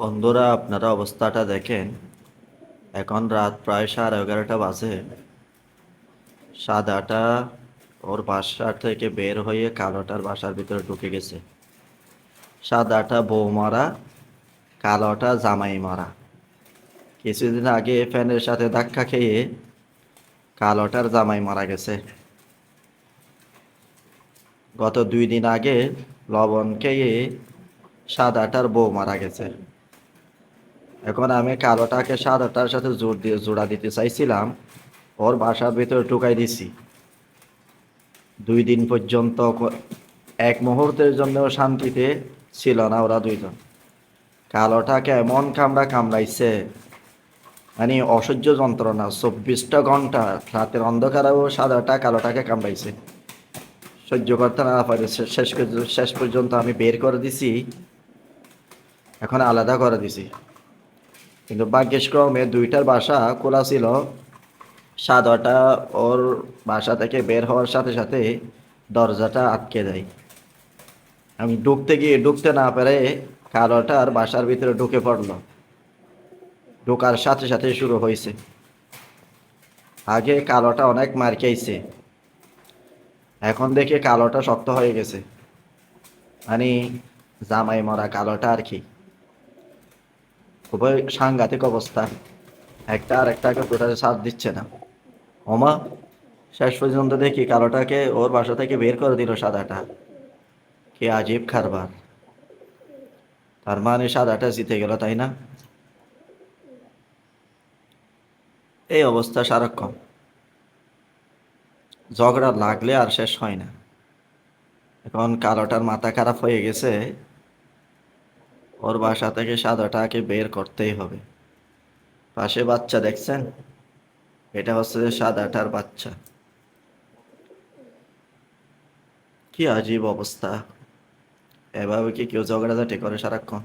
বন্ধুরা, আপনারা অবস্থাটা দেখেন। এখন রাত প্রায় সাড়ে এগারোটা বাজে। সাদাটা ওর বাসার থেকে বের হয়ে কালোটার বাসার ভিতরে ঢুকে গেছে। সাদাটা বউ মারা, কালোটা জামাই মারা। কিছুদিন আগে ফ্যানের সাথে ধাক্কা খেয়ে কালোটার জামাই মারা গেছে। গত দুই দিন আগে লবণ খেয়ে সাদাটার বউ মারা গেছে। এখন আমি কালোটাকে সাদাটার সাথে জোর দিয়ে, জোড়া দিতে চাইছিলাম, ওর বাসার ভিতরে ঢুকাই দিছি। দুই দিন পর্যন্ত এক মুহূর্তের জন্য শান্তিতে ছিল না ওরা দুইজন। কালোটাকে এমন কামড়া কামড়াইছে মানে অসহ্য যন্ত্রণা, চব্বিশটা ঘণ্টা রাতের অন্ধকারেও সাদাটা কালোটাকে কামড়াইছে। সহ্য করতে না পারে। শেষ শেষ পর্যন্ত আমি বের করে দিছি। এখন আলাদা করে দিছি। কিন্তু ভাগ্যক্রমে দুইটার বাসা খোলা ছিল। সাদাটা ওর বাসা থেকে বের হওয়ার সাথে সাথে দরজাটা আটকে দেয়। আমি ঢুকতে গিয়ে ঢুকতে না পেরে কালোটার বাসার ভিতরে ঢুকে পড়ল। ঢোকার সাথে সাথে শুরু হয়েছে। আগে কালোটা অনেক মার খাইছে। এখন দেখে কালোটা শক্ত হয়ে গেছে। মানে জামাই মরা কালোটা আর কি। খুবই সাংঘাতিক অবস্থা। একটা আর একটাকে কোথায় সাথ দিচ্ছে না। ওমা, শেষ পর্যন্ত দেখি কালোটাকে ওর বাসা থেকে বের করে দিল সাদাটা। কি আজীব খারবার তার মানে সাদাটা জিতে গেল, তাই না? এই অবস্থা সারাক্ষণ। ঝগড়া লাগলে আর শেষ হয় না। এখন কালোটার মাথা খারাপ হয়ে গেছে, ওর বাসা থেকে সাদাটাকে বের করতেই হবে। পাশে বাচ্চা দেখছেন? এটা হচ্ছে যে সাদাটার বাচ্চা। কি আজীব অবস্থা। এভাবে কি কেউ ঝগড়াঝাটি করে সারাক্ষণ?